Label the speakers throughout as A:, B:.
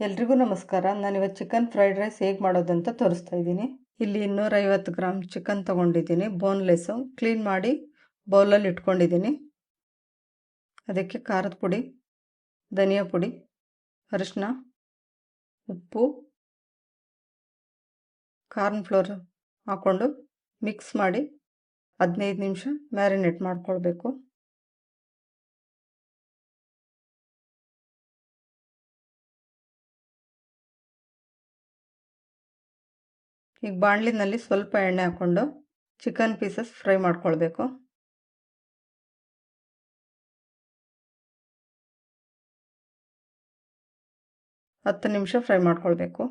A: ಎಲ್ರಿಗೂ ನಮಸ್ಕಾರ. ನಾನಿವತ್ತು ಚಿಕನ್ ಫ್ರೈಡ್ ರೈಸ್ ಹೇಗೆ ಮಾಡೋದಂತ ತೋರಿಸ್ತಾ ಇದ್ದೀನಿ. ಇಲ್ಲಿ ಇನ್ನೂರೈವತ್ತು ಗ್ರಾಮ್ ಚಿಕನ್ ತೊಗೊಂಡಿದ್ದೀನಿ. ಬೋನ್ಲೆಸ್ಸು ಕ್ಲೀನ್ ಮಾಡಿ ಬೌಲಲ್ಲಿ ಇಟ್ಕೊಂಡಿದ್ದೀನಿ. ಅದಕ್ಕೆ ಖಾರದ ಪುಡಿ, ಧನಿಯಾ ಪುಡಿ ಅರಿಶಿನ ಉಪ್ಪು, ಕಾರ್ನ್ ಫ್ಲೋರ್ ಹಾಕ್ಕೊಂಡು ಮಿಕ್ಸ್ ಮಾಡಿ ಹದಿನೈದು ನಿಮಿಷ ಮ್ಯಾರಿನೇಟ್ ಮಾಡ್ಕೊಳ್ಬೇಕು. ಈಗ ಬಾಣಲಿನಲ್ಲಿ ಸ್ವಲ್ಪ ಎಣ್ಣೆ ಹಾಕ್ಕೊಂಡು ಚಿಕನ್ ಪೀಸಸ್ ಫ್ರೈ ಮಾಡ್ಕೊಳ್ಬೇಕು. ಹತ್ತು ನಿಮಿಷ ಫ್ರೈ ಮಾಡ್ಕೊಳ್ಬೇಕು.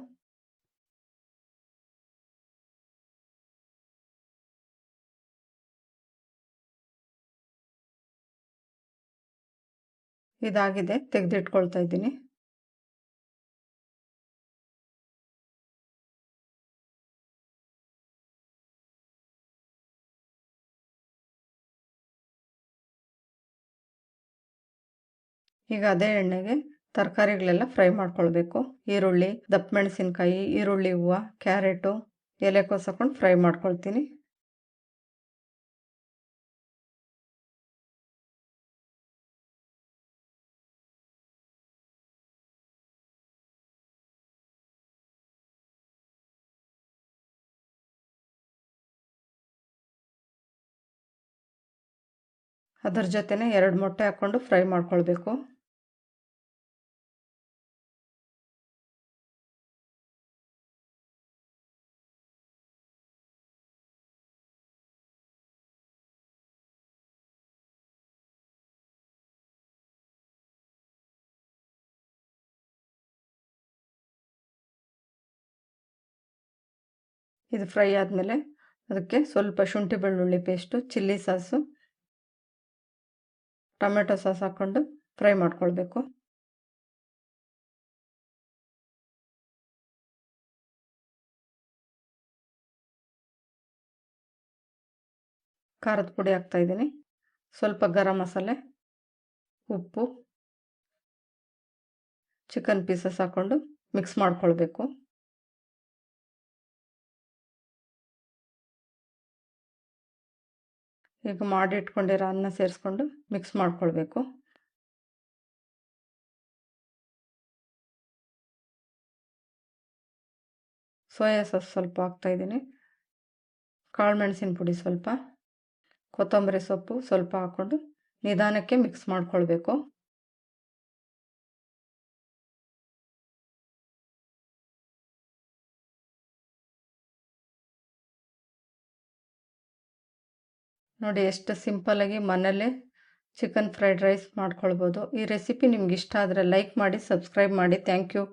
A: ಇದಾಗಿದೆ, ತೆಗೆದಿಟ್ಕೊಳ್ತಾ ಇದ್ದೀನಿ. ಈಗ ಅದೇ ಎಣ್ಣೆಗೆ ತರಕಾರಿಗಳೆಲ್ಲ ಫ್ರೈ ಮಾಡ್ಕೊಳ್ಬೇಕು. ಈರುಳ್ಳಿ ದಪ್ಪ ಮೆಣಸಿನ್ಕಾಯಿ ಈರುಳ್ಳಿ ಹೂವು, ಕ್ಯಾರೆಟು, ಎಲೆಕೋಸು ಹಾಕೊಂಡು ಫ್ರೈ ಮಾಡ್ಕೊಳ್ತೀನಿ. ಅದರ ಜೊತೆನೇ ಎರಡು ಮೊಟ್ಟೆ ಹಾಕ್ಕೊಂಡು ಫ್ರೈ ಮಾಡ್ಕೊಳ್ಬೇಕು. ಇದು ಫ್ರೈ ಆದಮೇಲೆ ಅದಕ್ಕೆ ಸ್ವಲ್ಪ ಶುಂಠಿ ಬೆಳ್ಳುಳ್ಳಿ paste, chilli sauce, tomato sauce ಹಾಕ್ಕೊಂಡು ಫ್ರೈ ಮಾಡ್ಕೊಳ್ಬೇಕು. ಖಾರದ ಪುಡಿ ಹಾಕ್ತಾಯಿದ್ದೀನಿ ಸ್ವಲ್ಪ ಗರಂ ಮಸಾಲೆ, ಉಪ್ಪು, ಚಿಕನ್ ಪೀಸಸ್ ಹಾಕ್ಕೊಂಡು ಮಿಕ್ಸ್ ಮಾಡ್ಕೊಳ್ಬೇಕು. ಈಗ ಮಾಡಿಟ್ಕೊಂಡಿರೋ ಅನ್ನ ಸೇರಿಸ್ಕೊಂಡು ಮಿಕ್ಸ್ ಮಾಡ್ಕೊಳ್ಬೇಕು. ಸೋಯಾ ಸಾಸ್ ಸ್ವಲ್ಪ ಹಾಕ್ತಾಯಿದ್ದೀನಿ ಕಾಳು ಮೆಣಸಿನ ಪುಡಿ ಸ್ವಲ್ಪ. ಕೊತ್ತಂಬರಿ ಸೊಪ್ಪು ಸ್ವಲ್ಪ ಹಾಕ್ಕೊಂಡು ನಿಧಾನಕ್ಕೆ ಮಿಕ್ಸ್ ಮಾಡ್ಕೊಳ್ಬೇಕು. ನೋಡಿ ಎಷ್ಟು ಸಿಂಪಲ್ಲಾಗಿ ಮನೇಲೇ ಚಿಕನ್ ಫ್ರೈಡ್ ರೈಸ್ ಮಾಡ್ಕೊಳ್ಬೋದು. ಈ ರೆಸಿಪಿ ನಿಮ್ಗೆ ಇಷ್ಟ ಆದರೆ ಲೈಕ್ ಮಾಡಿ ಸಬ್ಸ್ಕ್ರೈಬ್ ಮಾಡಿ. Thank you